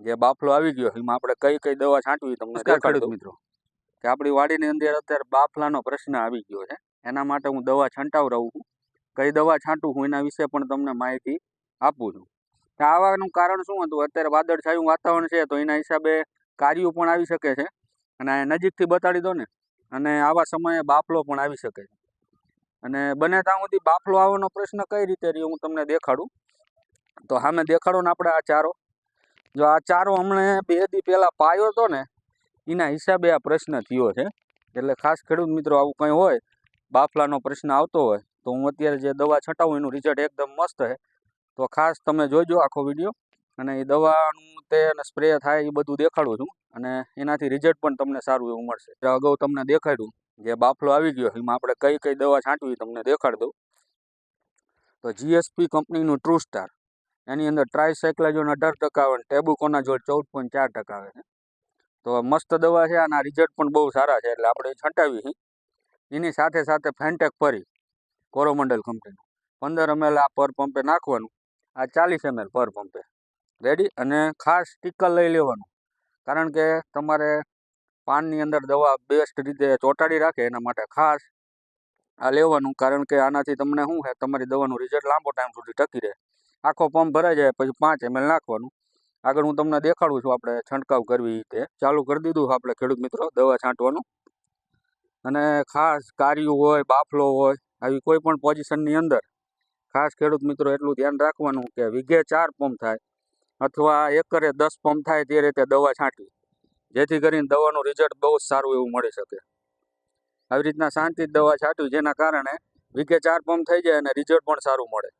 જે બાફલો આવી ગયો એમાં આપણે કઈ કઈ દવા છાંટવી તમને દેખાડી. મિત્રો. કે આપણી વાડીની અંદર અત્યારે બાફલાનો પ્રશ્ન આવી ગયો છે. એના માટે હું દવા છંટાવ રહું છું. કઈ દવા છાંટું હું એના વિશે પણ તમને માહિતી આપું છું. કે આવવાનું કારણ શું હતું? અત્યારે વાદળછાયું વાતાવરણ છે તો એના હિસાબે કાર્યું પણ આવી શકે છે. અને નજીકથી બતાડી દો ને અને આવા સમયે બાફલો પણ આવી શકે છે. અને બને ત્યાં સુધી બાફલો આવવાનો પ્રશ્ન કઈ રીતે રહ્યો હું તમને દેખાડું. તો સામે દેખાડો ને આપણે આ ચારો. જો આ ચારો હમણાં બે દી પહેલાં પાયો હતો ને, એના હિસાબે આ પ્રશ્ન થયો છે. એટલે ખાસ ખેડૂત મિત્રો, આવું કંઈ હોય, બાફલાનો પ્રશ્ન આવતો હોય, તો હું અત્યારે જે દવા છટાવું એનું રિઝલ્ટ એકદમ મસ્ત છે. તો ખાસ તમે જોજો આખો વીડિયો, અને એ દવાનું તે સ્પ્રે થાય એ બધું દેખાડું છું, અને એનાથી રિઝલ્ટ પણ તમને સારું એવું મળશે. અગાઉ તમને દેખાડ્યું, જે બાફલો આવી ગયો, એમાં આપણે કઈ કઈ દવા છાંટવી તમને દેખાડી દઉં. તો જીએસપી કંપનીનું ટ્રુ સ્ટાર એની અંદર ટ્રાયસાયક્લાજોન અઢાર ટકા આવે ટેબુકોનાઝોલ ચૌદ પોઈન્ટ ચાર ટકા આવે છે. તો મસ્ત દવા છે અને રિઝલ્ટ પણ બહુ સારા છે એટલે આપણે છંટાવી એની સાથે સાથે ફેન્ટેક ફરી, કોરોમંડલ કંપનીનું પંદર એમએલ આ પર પંપે નાખવાનું, આ ચાલીસ એમએલ પર પંપે રેડી અને ખાસ સ્ટીકર લઈ લેવાનું. કારણ કે તમારે પાનની અંદર દવા બેસ્ટ રીતે ચોંટાડી રાખે એના માટે ખાસ આ લેવાનું. કારણ કે આનાથી તમને શું છે તમારી દવાનું રિઝલ્ટ લાંબો ટાઈમ સુધી ટકી રહે. આખો પંપ ભરાઈ જાય પછી પાંચ એમએલ નાખવાનું. આગળ હું તમને દેખાડું છું આપણે છંટકાવ કરવી તે ચાલુ કરી દીધું આપણે ખેડૂત મિત્રો, દવા છાંટવાનું. અને ખાસ કાર્યું હોય, બાફલો હોય, આવી કોઈ પણ પોઝિશનની અંદર ખાસ ખેડૂત મિત્રો એટલું ધ્યાન રાખવાનું કે વીઘે ચાર પંપ થાય અથવા એકરે દસ પંપ થાય તે રીતે દવા છાંટવી. જેથી કરીને દવાનું રિઝલ્ટ બહુ જ સારું એવું મળી શકે. આવી રીતના શાંતિ દવા છાંટવી જેના કારણે વીઘે ચાર પંપ થઈ જાય અને રિઝલ્ટ પણ સારું મળે.